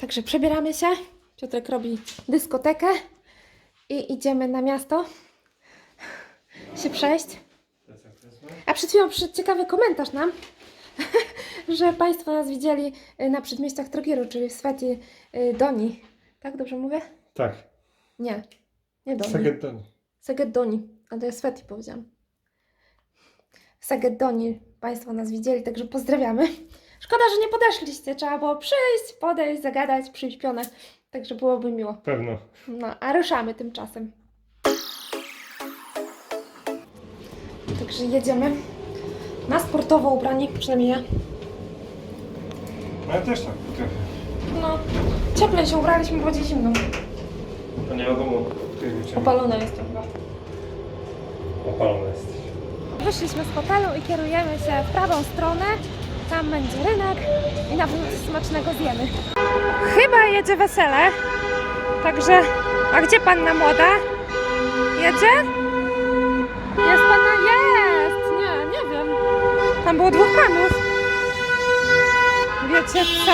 Także przebieramy się. Piotrek robi dyskotekę i idziemy na miasto się przejść. A przed chwilą przyszedł ciekawy komentarz nam, że Państwo nas widzieli y, na przedmieściach Trogieru, czyli w Sweti y, Doni. Tak, dobrze mówię? Tak. Nie, nie Doni. Sageddon. Sageddoni, a to ja Sweti powiedziałam. W Sageddoni Państwo nas widzieli, także pozdrawiamy. Szkoda, że nie podeszliście. Trzeba było przyjść, podejść, zagadać, przyjść pionę. Także byłoby miło. Pewno. No, a ruszamy tymczasem. Także jedziemy na sportowo ubrani, przynajmniej ja. No ja też tak. No, cieplej się ubraliśmy, bo będzie zimno. To nie wiadomo, który wieczór. Opalona jestem chyba. Opalony jesteś. Wyszliśmy z hotelu i kierujemy się w prawą stronę. Tam będzie rynek i na pewno coś smacznego zjemy. Chyba jedzie wesele. Także, a gdzie panna młoda? Jedzie? Jest panna? Jest! Nie, nie wiem. Tam było dwóch panów. Wiecie co?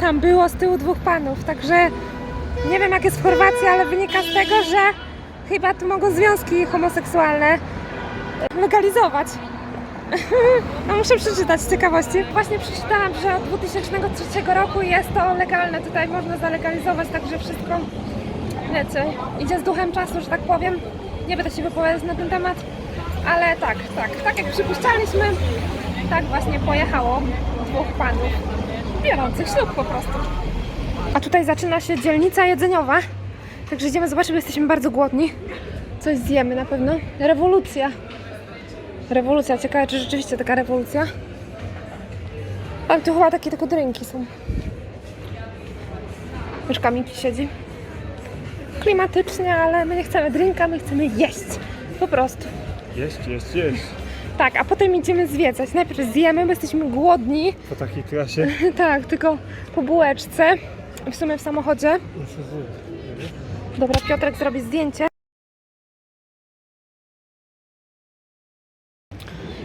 Tam było z tyłu dwóch panów, także nie wiem jak jest w Chorwacji, ale wynika z tego, że chyba tu mogą związki homoseksualne legalizować. No muszę przeczytać z ciekawości. Właśnie przeczytałam, że od 2003 roku jest to legalne. Tutaj można zalegalizować, także wszystko, wiecie, idzie z duchem czasu, że tak powiem. Nie będę się wypowiadać na ten temat, ale tak, tak, tak jak przypuszczaliśmy, tak właśnie pojechało dwóch panów biorących ślub po prostu. A tutaj zaczyna się dzielnica jedzeniowa. Także idziemy zobaczyć, bo jesteśmy bardzo głodni. Coś zjemy na pewno. Rewolucja. Rewolucja. Ciekawe, czy rzeczywiście taka rewolucja. Ale tu chyba takie tylko drinki są. Już Kamiki siedzi. Klimatycznie, ale my nie chcemy drinka, my chcemy jeść. Po prostu. Jeść, jeść, jeść. Tak, a potem idziemy zwiedzać. Najpierw zjemy, bo jesteśmy głodni. Po takiej trasie. tak, tylko po bułeczce. W sumie w samochodzie. Dobra, Piotrek zrobi zdjęcie.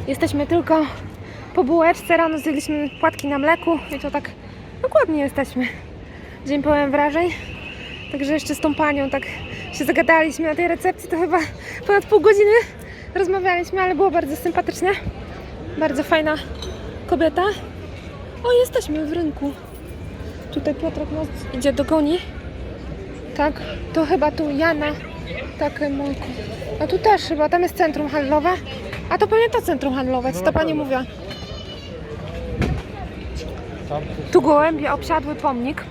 Jesteśmy tylko po bułeczce. Rano zjedliśmy płatki na mleku i to tak dokładnie jesteśmy. Dzień pełen wrażeń. Także jeszcze z tą panią tak się zagadaliśmy na tej recepcji. To chyba ponad pół godziny rozmawialiśmy, ale było bardzo sympatycznie. Bardzo fajna kobieta. O, jesteśmy w rynku. Tutaj Piotrek nas idzie dogoni. Tak, to chyba tu Jana. Tak, Mojku. A tu też chyba, tam jest centrum handlowe. A to pewnie to centrum handlowe, co to pani mówiła. Tu gołębie obsiadły pomnik.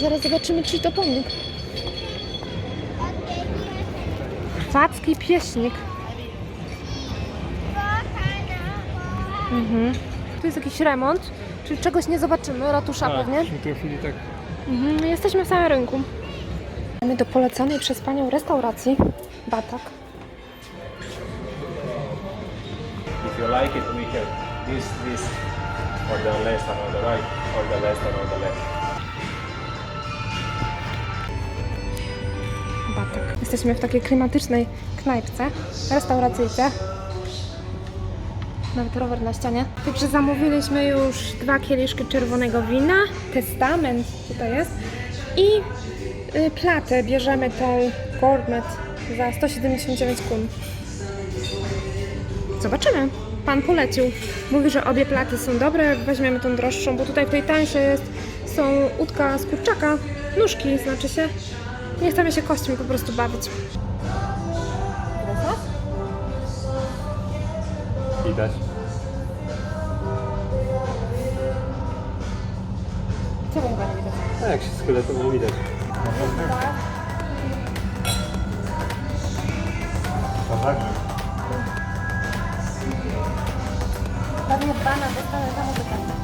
Zaraz zobaczymy, czy to pomnik. Wacki pieśnik. Mhm. Tu jest jakiś remont, czyli czegoś nie zobaczymy, ratusza pewnie. myśmy trafili tak. Mhm. Jesteśmy w samym rynku. Mamy do poleconej przez panią restauracji Batak. If you like it, we have this, this, or the left and on the right, or the left and on the left. Batak. Jesteśmy w takiej klimatycznej knajpce, restauracyjce. Nawet rower na ścianie. Także zamówiliśmy już dwa kieliszki czerwonego wina, testament tutaj jest i platę bierzemy tą gourmet za 179 kun. Zobaczymy. Pan polecił. Mówi, że obie platy są dobre, weźmiemy tą droższą, bo tutaj w tej tańszej jest, są udka z kurczaka, nóżki znaczy się. Nie chcemy się kośćmi po prostu bawić. Widać. Co wam pani widać? A jak się skyle, to nie widać. Aha. Pewnie bana dostanę za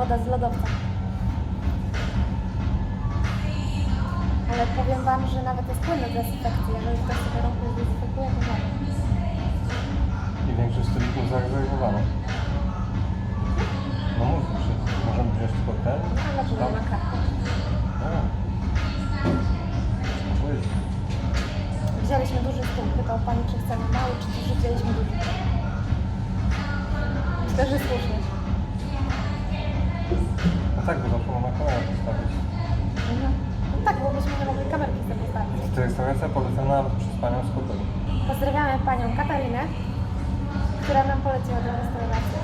woda z lodowca. Ale powiem Wam, że nawet jest płynny dezynfekcji. Jeżeli ktoś sobie rąk nie zdezynfekuje, to tak. I większość stolików zarezerwowano. No mówisz, że możemy wziąć tylko ten? No, dlaczego nie ma? Restauracja polecana przez panią z. Pozdrawiamy Panią Katarinę, która nam poleciła tę restaurację.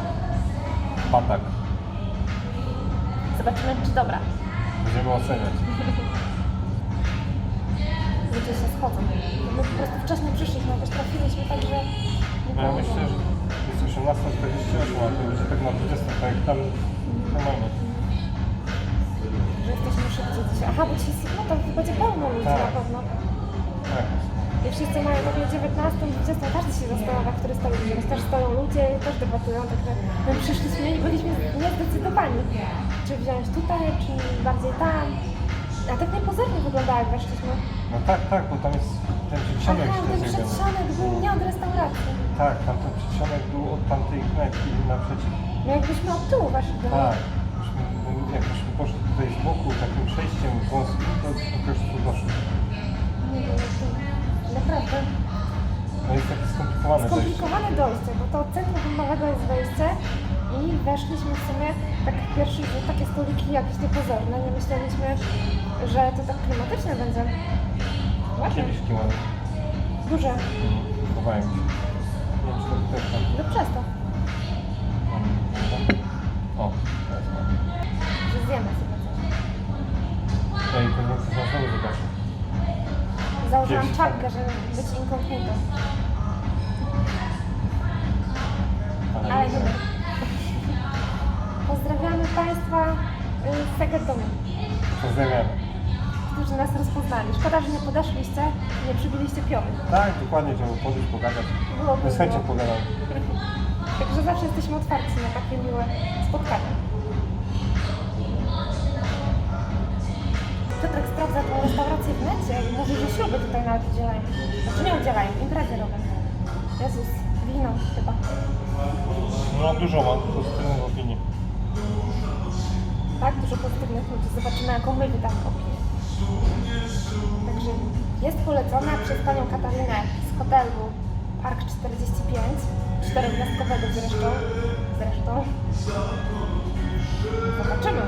Patak. Zobaczymy, czy dobra. Będziemy oceniać. Ludzie się schodzą. My po prostu wcześniej przyszliśmy, jakoś trafiliśmy, także nie No ja było. myślę, że jest 18.48, a to będzie tak na 20, tak jak tam normalnie. że jesteśmy szybciej dzisiaj. Aha, bo dzisiaj jest, no to będzie pełno ludzi Tak. na pewno. Tak. I wszyscy mają pewnie 19, 20, każdy się zastanawia, który stoi ludzie. Też stoją ludzie też debatują, także my przyszliśmy i byliśmy niezdecydowani, czy wziąć tutaj, czy bardziej tam. A tak niepozornie wyglądało, jak weszliśmy. No tak, tak, bo tam jest ten przedsionek Aha, ten źle zrobiony. przedsionek był nie od restauracji. Tak, tam ten przedsionek był od tamtej knajpki naprzeciw. No jakbyśmy od tyłu weszli do Tak. Myśmy, jakbyśmy poszli tutaj z boku takim przejściem wąskim, to po prostu doszło. Takie skomplikowane dojście. Dojście, bo to od centrum handlowego jest wejście i weszliśmy w sumie tak pierwszy rzut, takie stoliki jakieś niepozorne. Nie myśleliśmy, że to tak klimatycznie będzie. Ładnie. Kieliszki mamy. Duże. Chowają się. Nie wiem, czy to też tam. No przez to, O, teraz mam. że zjemy sobie coś. Ja i pewnie nas znowu zobaczyć. Założyłam Gdzieś. czapkę, żeby być inkognito. Ale. Pozdrawiamy Państwa y, z Segedomu. Pozdrawiamy. którzy nas rozpoznali. Szkoda, że nie podeszliście, nie przybiliście piory. Tak, dokładnie, trzeba podejść, pogadać. Byłoby No z chęcią miło. pogadam. Także zawsze jesteśmy otwarci na takie miłe spotkania. Piotrek sprawdza tą restaurację w necie i mówi, że śluby tutaj nawet udzielają. Znaczy nie udzielają, imprezy robią. Jezus, wino chyba. No dużo mam pozytywnych opinii. Tak, dużo pozytywnych ludzi. Zobaczymy, jaką my wydamy opinię. Także jest polecona przez panią Katarinę z hotelu Park 45, czterogwiazdkowego zresztą. Zresztą. Zobaczymy.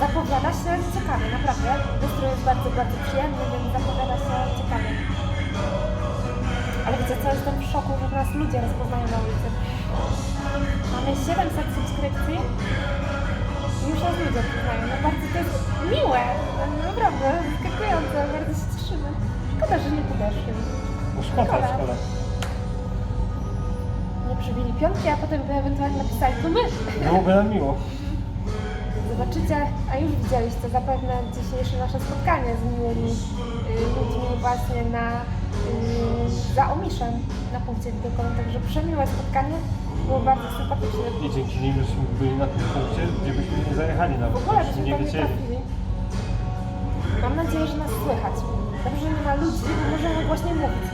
Zapowiada się ciekawie, naprawdę. Wystrój jest bardzo, bardzo przyjemny, więc zapowiada się ciekawie. Ale wiecie co, jestem w szoku, że nas ludzie rozpoznają na ulicy. Mamy 700 subskrypcji i już nas ludzie poznają. No bardzo to jest miłe, no, naprawdę, zaskakujące, bardzo się cieszymy. Szkoda, że nie podeszli. No szkoda. Nie przybili piątki, a potem by ewentualnie napisali, to my. Byłoby nam miło. Zobaczycie, a już widzieliście zapewne dzisiejsze nasze spotkanie z miłymi y, ludźmi właśnie na, y, za Omiszem na punkcie widokowym. Także przemiłe spotkanie, było bardzo sympatyczne. I dzięki nim żeśmy byli na tym punkcie, gdzie byśmy nie zajechali nawet. W ogóle byśmy byśmy nie tam nie trafili. Mam nadzieję, że nas słychać. Dobrze, że nie ma ludzi, bo możemy głośniej mówić.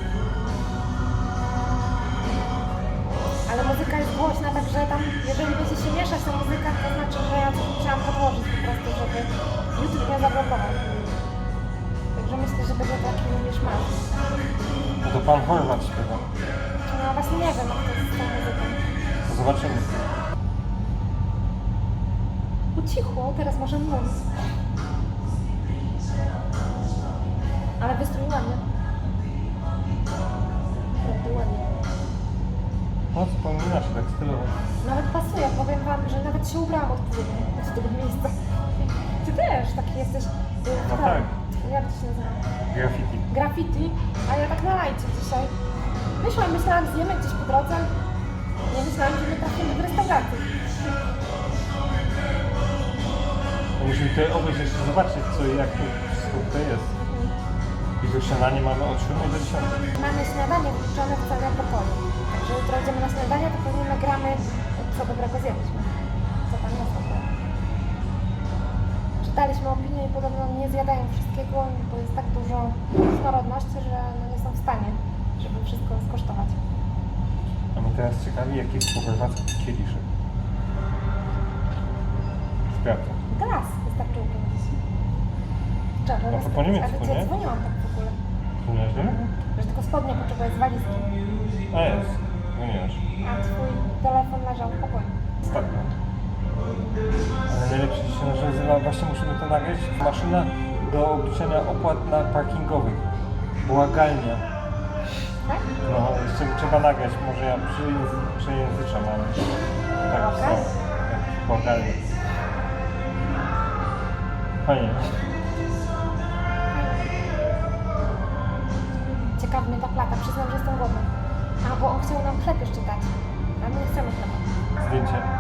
Ale muzyka jest głośna, także tam, jeżeli będzie się mieszać ta muzyka, to znaczy, że ja coś musiałam podłożyć po prostu, żeby YouTube nie zablokował. Także myślę, że będzie taki mieszmasz. No to pan Horvat śpiewa. No właśnie nie wiem, jak to jest z tą muzyką. To zobaczymy. Ucichło, teraz możemy mówić. Ale wystrój ładny. Naprawdę ładnie. No wspominasz tak stylowo. Nawet pasuje, powiem wam, że nawet się ubrałam odpowiednio do tego miejsca. Ty też taki jesteś. y, No w- tak. Jak to się nazywa? Graffiti. Graffiti, a ja tak na lajcie dzisiaj. Myślałam, myślałam, zjemy gdzieś po drodze. Nie myślałam, że my trafimy do restauracji. Musimy tutaj obejść jeszcze zobaczyć co i jak to wszystko tutaj jest. I to śniadanie mamy od 7 do 10. Mamy śniadanie wliczone w cenę pokoju. Także jutro idziemy na śniadanie, to pewnie nagramy, co dobrego zjedliśmy. Co tam jest w ogóle. Czytaliśmy opinię i podobno nie zjadają wszystkiego, bo jest tak dużo różnorodności, że no nie są w stanie, żeby wszystko skosztować. A mnie teraz ciekawi jaki jest po chorwacku kieliszek. Sprawdzę. Glas wystarczyło powiedzieć. Trzeba No to było po niemiecku, ale cię nie? dzwoniłam tak w ogóle, Tu nieźle? że tylko spodnie potrzebuję z walizki, A jest. No nie a twój telefon leżał w pokoju. Ostatnio. Ale najlepsze dzisiaj nasz nazywa, właśnie musimy to nagrać, maszyna do obliczenia opłat na parkingowych. Błagalnia. Tak? No, jeszcze trzeba nagrać, może ja przejęzy- przejęzyczam, ale tak Okej. są. Tak, błagalnie. Fajnie. Ciekaw mnie ta plata, przyznam, że jestem głodna. A, bo on chciał nam chleb jeszcze dać. A my nie chcemy chleba. Zdjęcie.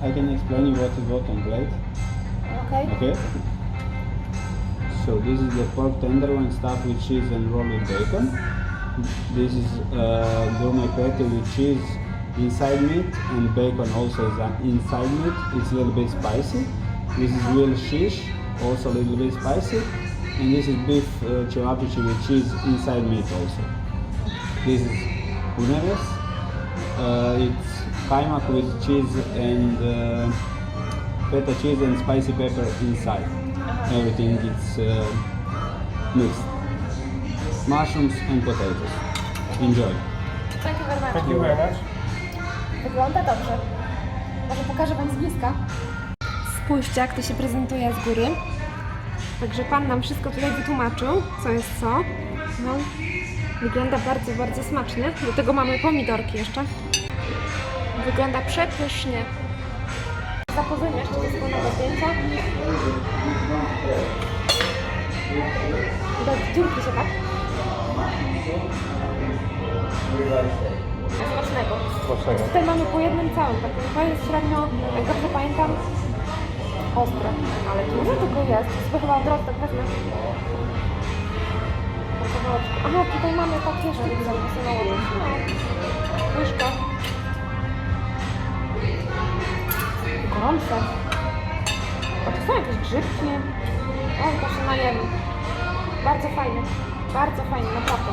I can explain you what is what on plate. Okay. Okay. So this is the pork tenderloin stuffed with cheese and rolled with bacon. This is uh, gourmet patty with cheese inside meat and bacon also is uh, inside meat. It's a little bit spicy. This is real shish, also a little bit spicy. And this is beef uh, with cheese inside meat also. This is uneres. Uh, it's kaimak with cheese and uh, feta cheese and spicy pepper inside. Everything is uh, mixed. Mushrooms and potatoes. Enjoy. Thank you very much. Thank you very much. Wygląda dobrze. Może pokażę Wam z bliska. Spójrzcie, jak to się prezentuje z góry. Także Pan nam wszystko tutaj wytłumaczył, co jest co. No, wygląda bardzo, bardzo smacznie. Do tego mamy pomidorki jeszcze. Wygląda przepysznie. Zapozujmy jeszcze do wspólnego zdjęcia. Do dziurki się tak? Smacznego. Smacznego. Tutaj mamy po jednym całym, tak to jest średnio, jak dobrze pamiętam, ostre. Ale dużo tego jest, to chyba od razu tak wezmę. Po kawałeczku. Aha, tutaj mamy tak jeszcze widzę, wysunęło. No, łyżka. Gorące. A to są jakieś grzybki. O, to się najemy. Bardzo fajnie. Bardzo fajnie, naprawdę.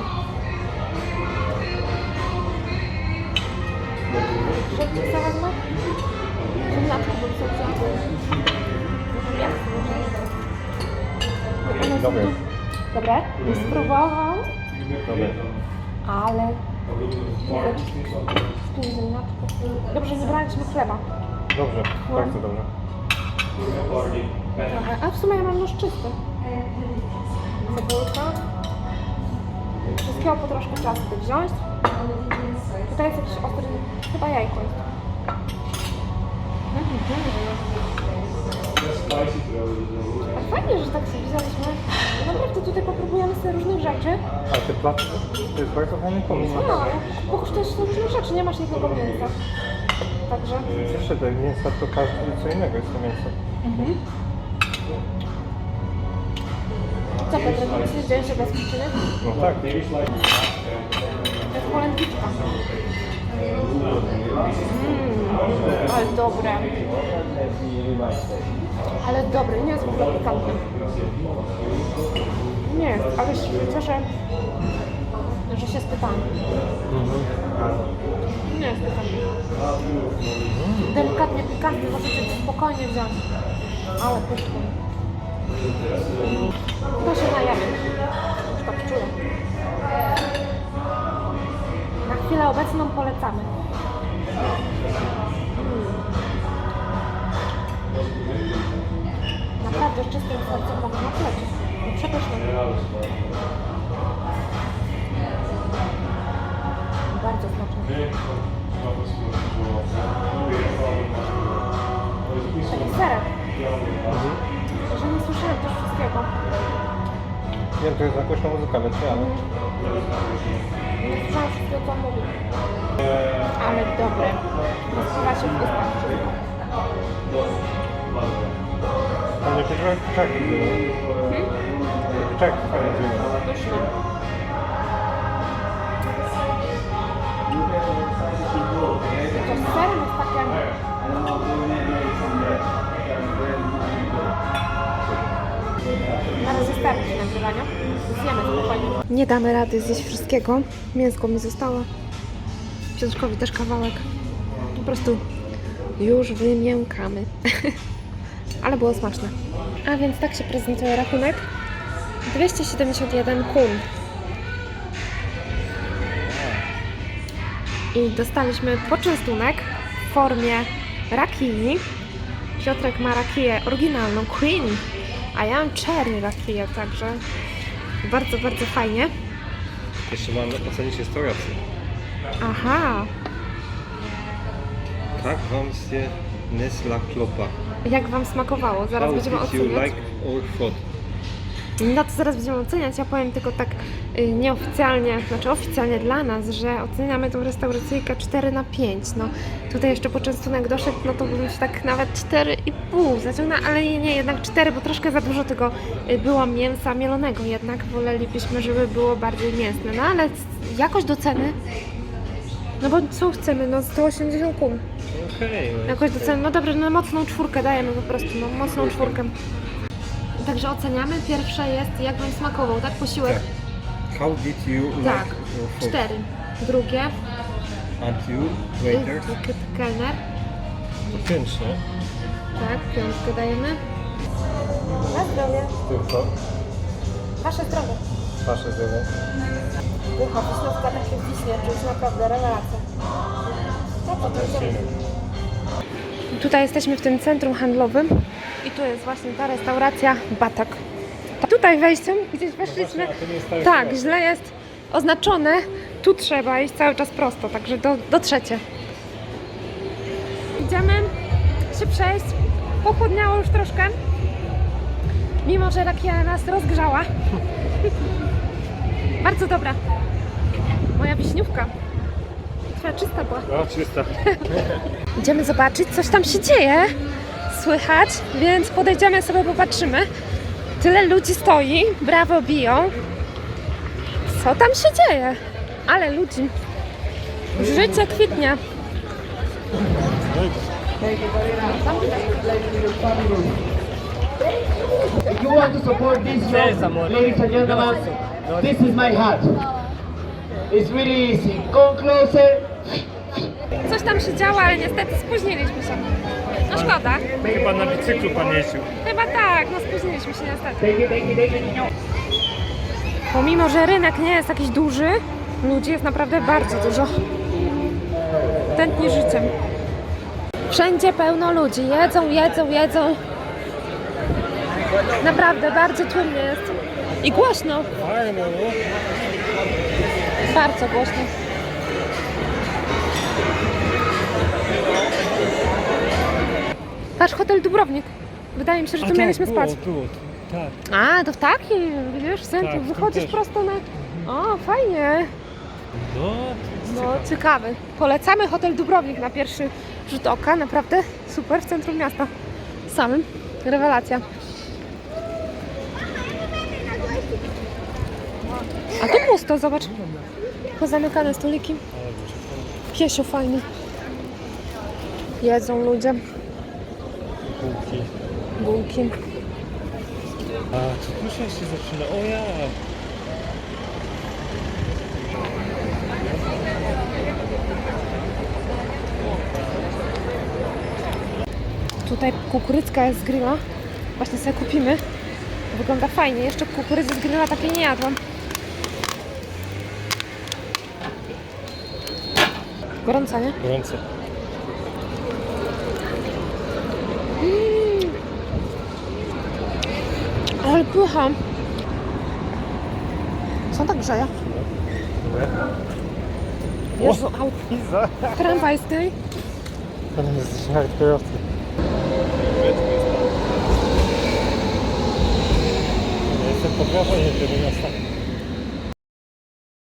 Grzybki co wezmę? Ziemniaczki, bo są wziąć. Dobre. Dobre? Nie spróbował, ale... Dobrze, nie braliśmy chleba. Dobrze, bardzo dobrze. Trochę. A w sumie ja mam nóż czysty. Cebulka. Wszystkiego po troszkę trzeba sobie wziąć. Tutaj jest jakiś ostry, chyba jajko jest. Mhm. Fajnie, że tak sobie wzięliśmy. Naprawdę tutaj popróbujemy sobie różnych rzeczy. A te placki to jest bardzo fajny pomysł. No, pokosztujesz sobie różnych rzeczy, nie masz jednego mięsa. Także... Jeszcze te mięsa to każdy co innego jest to mięso. Co Piotrek, myślisz, że jeszcze bez przyczyny? No tak. To jest polędwiczka. Mm, ale dobre. Ale dobre, nie jest w ogóle pikantne. Nie ale się cieszę, że się spytałam. Nie jest pikantne. Delikatnie pikantny, możecie spokojnie wziąć. Ale pyszny. To się. Już tak czuję. Na chwilę obecną polecamy. Naprawdę z czystym sercem mogę na polecić. No Przepyszne. Bardzo smaczne. Taki serek. Że nie słyszałem też wszystkiego. Wiem, to jest jakoś muzyka, więc ja. Nie słyszałam wszystkiego, co on mówił. Ale dobre. Rozpływa się w ustach. Ale to trochę czek było. Czek fajnie było. Pyszne. To z serem jest takie... Na razie starczy nagrywania. Zjemy spokojnie. Nie damy rady zjeść wszystkiego. Mięsko mi zostało. Piotrkowi też kawałek. Po prostu już wymiękamy. Ale było smaczne. A więc tak się prezentuje rachunek. 271 kun. I dostaliśmy poczęstunek w formie rakii. Piotrek ma rakiję oryginalną, Queen, a ja mam cherry rakiję, także bardzo, bardzo fajnie. Jeszcze mam ocenić restaurację. Aha, Tak wam się Nesla klopa. Jak Wam smakowało? Zaraz How będziemy did you oceniać. like our food? No to zaraz będziemy oceniać. Ja powiem tylko tak y, nieoficjalnie, znaczy oficjalnie dla nas, że oceniamy tą restauracyjkę 4 na 5. No tutaj jeszcze poczęstunek doszedł, no to bym się tak nawet 4,5 zaciągnęła, ale nie, nie, jednak 4, bo troszkę za dużo tego y, było mięsa mielonego. Jednak wolelibyśmy, żeby było bardziej mięsne. No ale c- jakoś do ceny. No bo co chcemy? No 180 kun. Okej. no Jakoś do ceny. No dobra, no mocną czwórkę dajemy po prostu, no mocną czwórkę. Także oceniamy. Pierwsze jest, jak Wam smakował, tak? Posiłek? Tak. How did you like Tak. your food? Cztery. Drugie. And you, waiter? K- Kelner. To pięć, nie? Tak, piątkę dajemy. Na zdrowie. Tylko. Wasze zdrowie. Wasze zdrowie. Ucha, wiśniówka tak się wiśnie, to jest naprawdę rewelacja. No to. Tutaj jesteśmy w tym centrum handlowym i tu jest właśnie ta restauracja Batak. Tutaj wejściem gdzieś weszliśmy. ta Tak, źle jest oznaczone. Tu trzeba iść cały czas prosto, także do, dotrzecie. Idziemy się przejść. Pochłodniało już troszkę. Mimo, że rakia nas rozgrzała. Bardzo dobra. Moja wiśniówka. Twoja czysta była. No, czysta. Idziemy zobaczyć, coś tam się dzieje. Słychać, więc podejdziemy sobie, popatrzymy. Tyle ludzi stoi, brawo biją. Co tam się dzieje? Ale ludzi. Życie kwitnie. If you want to support this job, ladies and gentlemen, this is my hat. Coś tam się działo, ale niestety spóźniliśmy się. No szkoda. Chyba na bicyklu pan jeździł. Chyba tak, no spóźniliśmy się niestety. Pomimo, że rynek nie jest jakiś duży, ludzi jest naprawdę bardzo dużo. Tętni życiem. Wszędzie pełno ludzi. Jedzą, jedzą, jedzą. Naprawdę, bardzo tłumnie jest. I głośno. Fajno, no. Bardzo głośno. Patrz, hotel Dubrownik. Wydaje mi się, że tu tak, mieliśmy było, spać. było, tak. A, to w takim, wiesz, centrum. Tak, w tym Wychodzisz też. prosto na... O, fajnie. No, No, ciekawe. ciekawy. Polecamy hotel Dubrownik na pierwszy rzut oka. Naprawdę super w centrum miasta. Samym. Rewelacja. A tu pusto, zobacz. Pozamykane stoliki. Piesio fajny. Jedzą ludzie. Półki. Bułki. A, co tu się zaczyna? O ja! Tutaj kukurydzka jest z grilla. Właśnie sobie kupimy. Wygląda fajnie. Jeszcze kukurydzy z grilla takiej nie jadłam. Gorąca, nie? Gorące. Ale pycha. Co tak grzeje? Jezu, aut. Pizza! Tramwaj z tej. Ale jesteśmy hardkorowcy. Jestem pod wrażeniem tego miasta.